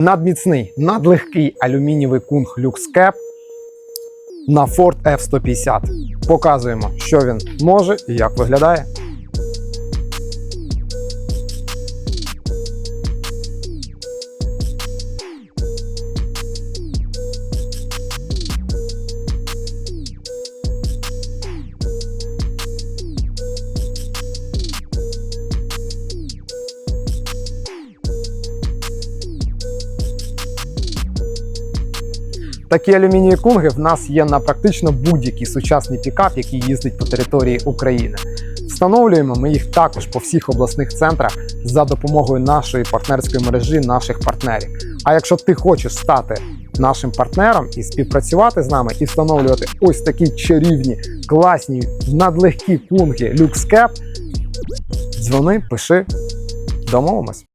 Надміцний, надлегкий алюмінієвий кунг люкскеп на Ford F-150. Показуємо, що він може і як виглядає. Такі алюмінієві кунги в нас є на практично будь-який сучасний пікап, який їздить по території України. Встановлюємо ми їх також по всіх обласних центрах за допомогою нашої партнерської мережі, наших партнерів. А якщо ти хочеш стати нашим партнером і співпрацювати з нами і встановлювати ось такі чарівні, класні, надлегкі кунги LuxCap, дзвони, пиши, домовимось.